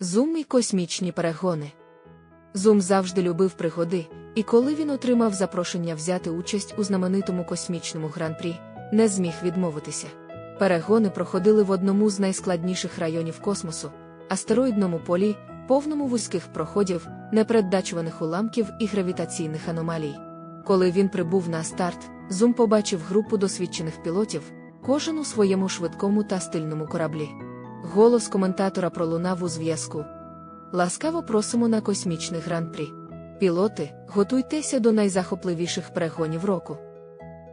Зум і космічні перегони. Зум завжди любив пригоди, і коли він отримав запрошення взяти участь у знаменитому космічному гран-прі, не зміг відмовитися. Перегони проходили в одному з найскладніших районів космосу астероїдному полі, повному вузьких проходів, непередбачуваних уламків і гравітаційних аномалій. Коли він прибув на старт, Зум побачив групу досвідчених пілотів, кожен у своєму швидкому та стильному кораблі. Голос коментатора пролунав у зв'язку. Ласкаво просимо на космічний гран-прі. Пілоти, готуйтеся до найзахопливіших перегонів року.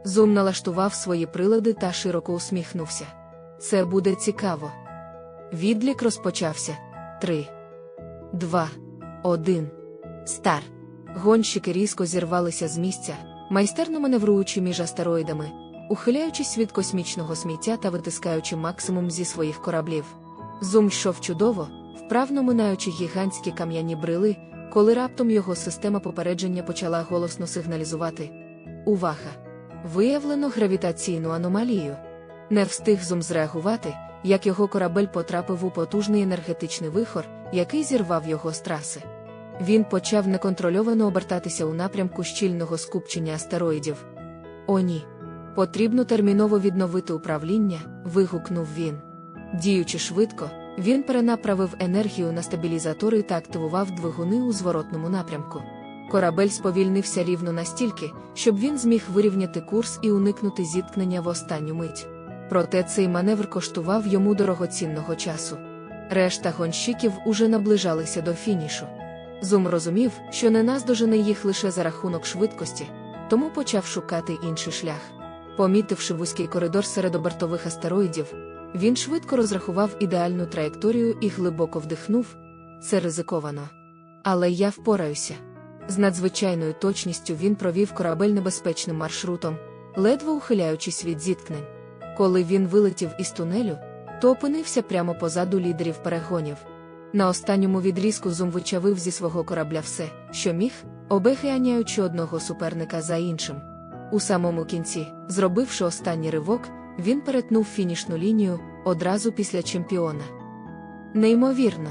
Зум налаштував свої прилади та широко усміхнувся. Це буде цікаво. Відлік розпочався. Три, два, один. Стар. Гонщики різко зірвалися з місця, майстерно маневруючи між астероїдами, ухиляючись від космічного сміття та витискаючи максимум зі своїх кораблів. Зум йшов чудово, вправно минаючи гігантські кам'яні брили, коли раптом його система попередження почала голосно сигналізувати. Увага! Виявлено гравітаційну аномалію. Не встиг зум зреагувати, як його корабель потрапив у потужний енергетичний вихор, який зірвав його з траси. Він почав неконтрольовано обертатися у напрямку щільного скупчення астероїдів. О, ні. Потрібно терміново відновити управління, вигукнув він. Діючи швидко, він перенаправив енергію на стабілізатори та активував двигуни у зворотному напрямку. Корабель сповільнився рівно настільки, щоб він зміг вирівняти курс і уникнути зіткнення в останню мить. Проте цей маневр коштував йому дорогоцінного часу. Решта гонщиків уже наближалися до фінішу. Зум розумів, що не наздожене їх лише за рахунок швидкості, тому почав шукати інший шлях. Помітивши вузький коридор серед обертових астероїдів, він швидко розрахував ідеальну траєкторію і глибоко вдихнув. Це ризиковано. Але я впораюся. З надзвичайною точністю він провів корабель небезпечним маршрутом, ледве ухиляючись від зіткнень. Коли він вилетів із тунелю, то опинився прямо позаду лідерів перегонів. На останньому відрізку зум вичавив зі свого корабля все, що міг, обехианяючи одного суперника за іншим. У самому кінці, зробивши останній ривок, він перетнув фінішну лінію одразу після чемпіона. Неймовірно.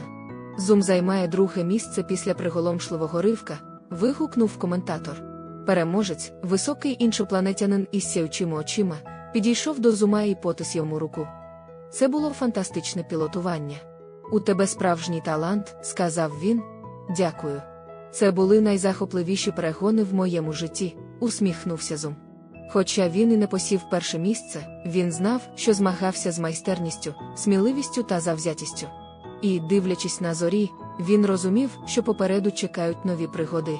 Зум займає друге місце після приголомшливого ривка, вигукнув коментатор. Переможець, високий іншопланетянин із сяючими очима, підійшов до зума і потис йому руку. Це було фантастичне пілотування. У тебе справжній талант, сказав він. Дякую. Це були найзахопливіші перегони в моєму житті, усміхнувся Зум. Хоча він і не посів перше місце, він знав, що змагався з майстерністю, сміливістю та завзятістю. І, дивлячись на зорі, він розумів, що попереду чекають нові пригоди.